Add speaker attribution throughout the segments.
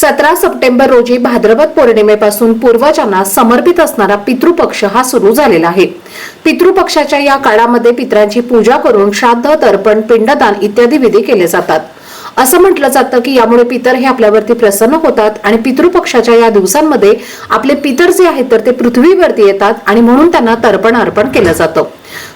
Speaker 1: सतरा सप्टेंबर रोजी भाद्रपद पौर्णिमेपासून पूर्वजांना समर्पित असणारा पितृपक्ष हा सुरू झालेला आहे. पितृपक्षाच्या या काळामध्ये पितरांची पूजा करून श्राद्ध तर्पण पिंडदान इत्यादी विधी केले जातात. असं म्हटलं जातं की यामुळे पितर हे आपल्यावरती प्रसन्न होतात आणि पितृपक्षाच्या या दिवसांमध्ये आपले पितर जे आहेत तर ते पृथ्वीवरती येतात आणि म्हणून त्यांना तर्पण अर्पण केलं जातं.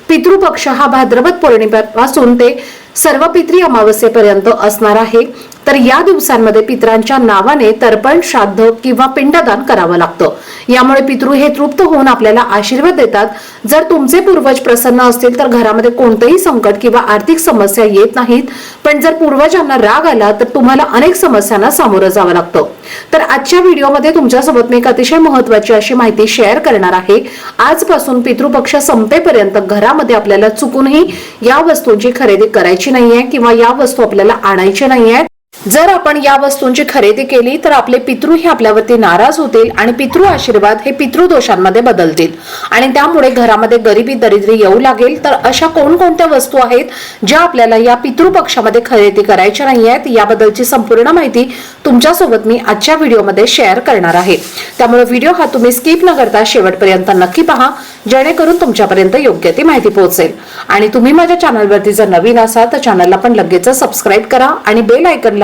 Speaker 1: पितृपक्ष हा भाद्रपद पौर्णिमेपासून ते सर्व पितृ अमावस्येपर्यंत असणार आहे. तर या दिवसांमध्ये पितरांच्या नावाने तर्पण श्राद्ध किंवा पिंडदान करावं लागतं. यामुळे पितृ हे तृप्त होऊन आपल्याला आशीर्वाद देतात. जर तुमचे पूर्वज प्रसन्न असतील तर घरामध्ये कोणतेही संकट किंवा आर्थिक समस्या येत नाहीत. पण जर पूर्वजांना राग आला तर तुम्हाला अनेक समस्यांना सामोरं जावं लागतं. तर आजच्या व्हिडिओमध्ये तुमच्यासोबत मी एक अतिशय महत्वाची अशी माहिती शेअर करणार आहे. आजपासून पितृपक्ष संपेपर्यंत घरामध्ये आपल्याला चुकूनही या वस्तूंची खरेदी करायची नाहीये किंवा या वस्तू आपल्याला आणायची नाहीये जर आपण या वस्तूंची खरेदी केली तर आपले पितृ हे आपल्यावरती नाराज होतील आणि पितृ आशीर्वाद हे पितृदोषांमध्ये बदलतील. आणि त्यामुळे घरामध्ये गरिबी दरिद्री येऊ लागेल तर अशा कोणकोणत्या वस्तू आहेत ज्या आपल्याला या पितृपक्षामध्ये खरेदी करायच्या नाही आहेत याबद्दलची संपूर्ण माहिती तुमच्यासोबत मी आजच्या व्हिडिओमध्ये शेअर करणार आहे. त्यामुळे व्हिडिओ हा तुम्ही स्किप न करता शेवटपर्यंत नक्की पहा जेणेकरून तुमच्यापर्यंत योग्य ती माहिती पोहोचेल. आणि तुम्ही माझ्या चॅनलवरती जर नवीन असाल तर चॅनलला पण लगेच सबस्क्राईब करा आणि बेल आयकनला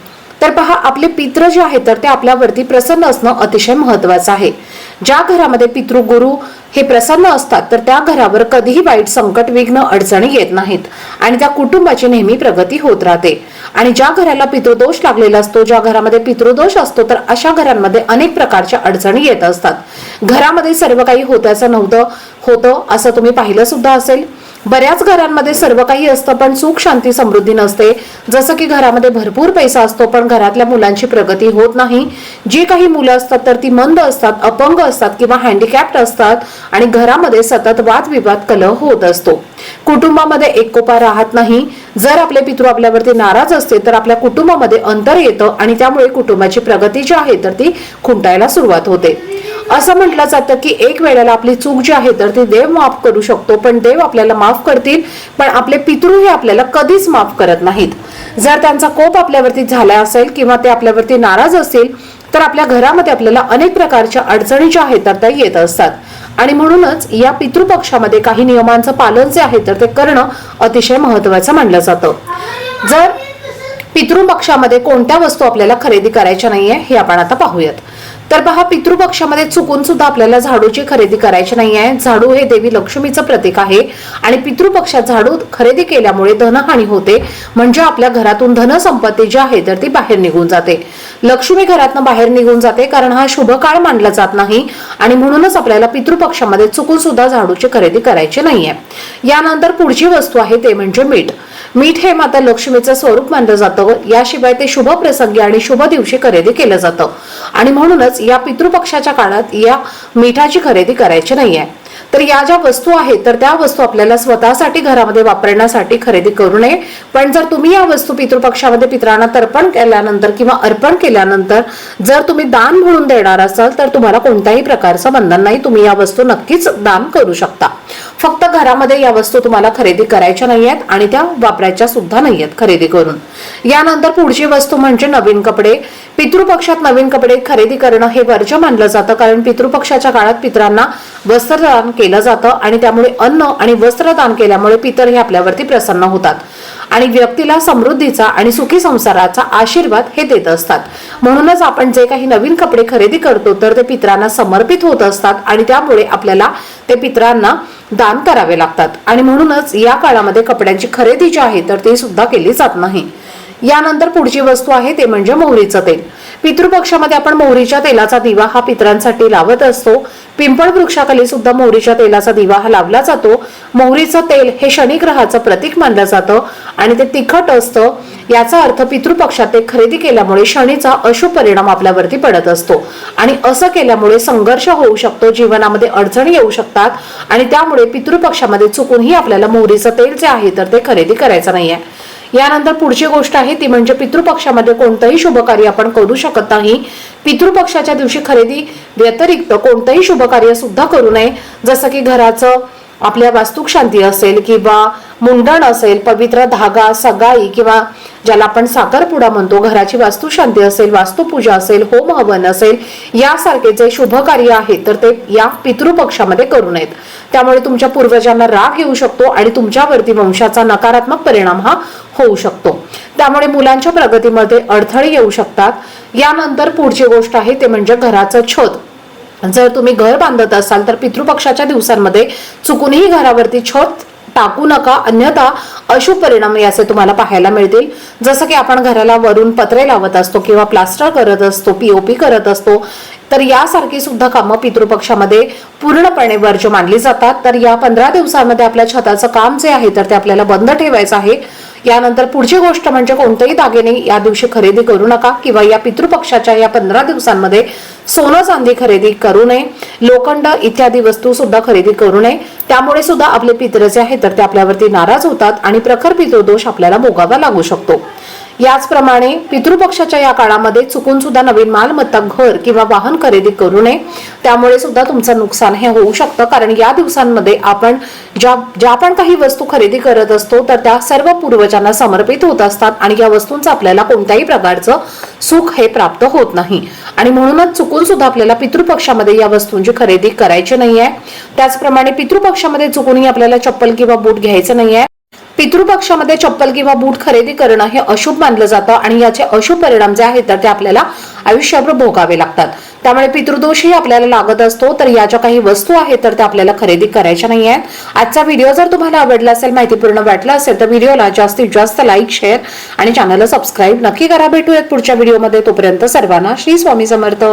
Speaker 1: तर पहा आपले पित्र जे आहेत तर ते आपल्यावरती प्रसन्न असणं अतिशय महत्वाचं आहे. ज्या घरामध्ये पितृ गुरु हे प्रसन्न असतात तर त्या घरावर कधीही वाईट संकट विघ्न अडचणी येत नाहीत आणि त्या कुटुंबाची नेहमी प्रगती होत राहते. आणि ज्या घराला पितृदोष लागलेला असतो ज्या घरामध्ये पितृदोष असतो तर अशा घरांमध्ये अनेक प्रकारच्या अडचणी येत असतात. घरामध्ये सर्व काही होत्याचं नव्हतं होतं असं तुम्ही पाहिलं सुद्धा असेल. बऱ्याच घरांमध्ये सर्व काही असतं पण सुख शांती समृद्धी नसते. जसं की घरामध्ये भरपूर पैसा असतो पण घरातल्या मुलांची प्रगती होत नाही. जी काही मुलं असतात तर ती मंद असतात अपंग असतात किंवा हँडिकॅप्ट असतात आणि घरामध्ये सतत वादविवाद कलह होत असतो. कुटुंबामध्ये एकोपा राहत नाही. जर आपले पितृ आपल्यावरती नाराज असते तर आपल्या कुटुंबामध्ये अंतर येतं आणि त्यामुळे कुटुंबाची प्रगती जी आहे तर ती खुंटायला सुरुवात होते. असं म्हटलं जातं की एक वेळेला आपली चूक जी आहे तर ती देव माफ करू शकतो पण देव आपल्याला माफ करतील पण आपले पितृ हे आपल्याला कधीच माफ करत नाहीत. जर त्यांचा कोप आपल्यावरती झाला असेल किंवा ते आपल्यावरती नाराज असतील तर आपल्या घरामध्ये आपल्याला अनेक प्रकारच्या अडचणी ज्या आहेत तर त्या येत असतात. आणि म्हणूनच या पितृपक्षामध्ये काही नियमांचं पालन जे आहे तर ते करणं अतिशय महत्वाचं मानलं जातं. जर पितृपक्षामध्ये कोणत्या वस्तू आपल्याला खरेदी करायच्या नाहीये हे आपण आता पाहूयात. तर पहा पितृपक्षामध्ये चुकून सुद्धा आपल्याला झाडूची खरेदी करायची नाही आहे. झाडू हे देवी लक्ष्मीचं प्रतीक आहे. आणि पितृपक्षात झाडू खरेदी केल्यामुळे धनहानी होते. म्हणजे आपल्या घरातून धनसंपत्ती जी आहे तर ती बाहेर निघून जाते. लक्ष्मी घरातनं बाहेर निघून जाते कारण हा शुभ काळ मानला जात नाही. आणि म्हणूनच आपल्याला पितृपक्षामध्ये चुकून सुद्धा झाडूची खरेदी करायची नाहीये. यानंतर पुढची वस्तू आहे ते म्हणजे मीठ. मीठ हे माता लक्ष्मीचं स्वरूप मानलं जातं. याशिवाय ते शुभ प्रसंगी आणि शुभ दिवशी खरेदी केलं जातं. आणि म्हणूनच या पितृपक्षाच्या काळात या मिठाची खरेदी करायची नाहीये. तर या ज्या वस्तू आहेत तर त्या वस्तू आपल्याला स्वतःसाठी घरामध्ये वापरण्यासाठी खरेदी करू नये. पण जर तुम्ही या वस्तू पितृपक्षामध्ये पितरांना तर्पण केल्यानंतर किंवा अर्पण केल्यानंतर जर तुम्ही दान म्हणून देणार असाल तर तुम्हाला कोणत्याही प्रकारचं बंधन नाही. तुम्ही या वस्तू नक्कीच दान करू शकता. फक्त घरामध्ये या वस्तू तुम्हाला खरेदी करायच्या नाही आहेत आणि त्या वापरायच्या सुद्धा नाही आहेत खरेदी करून. यानंतर पुढची वस्तू म्हणजे नवीन कपडे. पितृपक्षात नवीन कपडे खरेदी करणं हे वर्ज मानलं जातं कारण पितृपक्षाच्या काळात पितरांना वस्त्रदान केलं जातं आणि त्यामुळे अन्न आणि वस्त्रदान केल्यामुळे पितर हे आपल्यावरती प्रसन्न होतात. आणि व्यक्तीला समृद्धीचा आणि सुखी संसाराचा आशीर्वाद हे देत असतात. म्हणूनच आपण जे काही नवीन कपडे खरेदी करतो तर ते पितरांना समर्पित होत असतात आणि त्यामुळे आपल्याला ते पितरांना दान करावे लागतात. आणि म्हणूनच या काळामध्ये कपड्यांची खरेदी जी आहे तर ती सुद्धा केली जात नाही. यानंतर पुढची वस्तू आहे ते म्हणजे मोहरीचं तेल. पितृपक्षामध्ये आपण मोहरीच्या तेलाचा दिवा हा पितरांसाठी लावत असतो. पिंपळ वृक्षाखाली सुद्धा मोहरीच्या तेलाचा दिवा हा लावला जातो. मोहरीचं तेल हे शनिग्रहाचं प्रतीक मानलं जातं आणि ते तिखट असतं. याचा अर्थ पितृपक्षात ते खरेदी केल्यामुळे शनीचा अशुभ परिणाम आपल्यावरती पडत असतो. आणि असं केल्यामुळे संघर्ष होऊ शकतो जीवनामध्ये अडचणी येऊ शकतात आणि त्यामुळे पितृपक्षामध्ये चुकूनही आपल्याला मोहरीचं तेल जे आहे तर ते खरेदी करायचं नाहीये. यानंतर पुढची गोष्ट आहे ती म्हणजे पितृपक्षामध्ये कोणतंही शुभ कार्य आपण करू शकत नाही. पितृपक्षाच्या दिवशी खरेदी व्यतिरिक्त कोणतंही शुभ कार्य सुद्धा करू नये. जसं की घराचं आपल्या वास्तुक शांती असेल किंवा मुंडण असेल पवित्र धागा सगाई किंवा ज्याला आपण साखरपुडा म्हणतो घराची वास्तुशांती असेल वास्तुपूजा असेल होम हवन असेल यासारखे जे शुभ कार्य आहेत तर ते या पितृपक्षामध्ये करू नयेत. त्यामुळे तुमच्या पूर्वजांना राग येऊ शकतो आणि तुमच्यावरती वंशाचा नकारात्मक परिणाम हा होऊ शकतो. त्यामुळे मुलांच्या प्रगतीमध्ये अडथळे येऊ शकतात. यानंतर पुढची गोष्ट आहे ते म्हणजे घराचं छत. जर तुम्ही घर बांधत असाल तर पितृपक्षाच्या दिवसांमध्ये चुकूनही घरावरती छत टाकू नका. अन्यथा अशुभ परिणाम याचे तुम्हाला पाहायला मिळतील. जसं की आपण घराला वरून पत्रे लावत असतो किंवा प्लास्टर करत असतो पीओपी करत असतो तर यासारखी सुद्धा कामं पितृपक्षामध्ये पूर्णपणे वर्ज मानली जातात. तर या पंधरा दिवसांमध्ये आपल्या छताचं काम जे आहे तर ते आपल्याला बंद ठेवायचं आहे. यानंतर पुढची गोष्ट म्हणजे कोणतेही दागिने या दिवशी खरेदी करू नका किंवा या पितृपक्षाच्या या पंधरा दिवसांमध्ये सोनं चांदी खरेदी करू नये. लोखंड इत्यादी वस्तू सुद्धा खरेदी करू नये. त्यामुळे सुद्धा आपले पित्र जे आहेत तर ते आपल्यावरती नाराज होतात आणि प्रखर पितृदोष आपल्याला भोगावा लागू शकतो. याचप्रमाणे पितृपक्षाच्या या काळामध्ये चुकून सुद्धा नवीन मालमत्ता घर किंवा वाहन खरेदी करू नये. त्यामुळे सुद्धा तुमचं नुकसान हे होऊ शकतं. कारण या दिवसांमध्ये आपण ज्या ज्या पण काही वस्तू खरेदी करत असतो तर त्या सर्व पूर्वजांना समर्पित होत असतात आणि या वस्तूंचं आपल्याला कोणत्याही प्रकारचं सुख हे प्राप्त होत नाही. आणि म्हणूनच चुकून सुद्धा आपल्याला पितृपक्षामध्ये या वस्तूंची खरेदी करायची नाही आहे त्याचप्रमाणे पितृपक्षामध्ये चुकूनही आपल्याला चप्पल किंवा बूट घ्यायचं नाही आहे पितृपक्षामध्ये चप्पल किंवा बूट खरेदी करणं हे अशुभ मानलं जातं आणि याचे अशुभ परिणाम जे आहेत तर ते आपल्याला आयुष्यभर भोगावे लागतात. त्यामुळे पितृदोषही आपल्याला लागत असतो तर या ज्या काही वस्तू आहेत तर त्या आपल्याला खरेदी करायच्या नाही आहेत आजचा व्हिडिओ जर तुम्हाला आवडला असेल माहितीपूर्ण वाटला असेल तर व्हिडिओला जास्तीत जास्त लाईक शेअर आणि चॅनलला सबस्क्राईब नक्की करा. भेटूयात पुढच्या व्हिडिओमध्ये. तोपर्यंत सर्वांना श्री स्वामी समर्थ.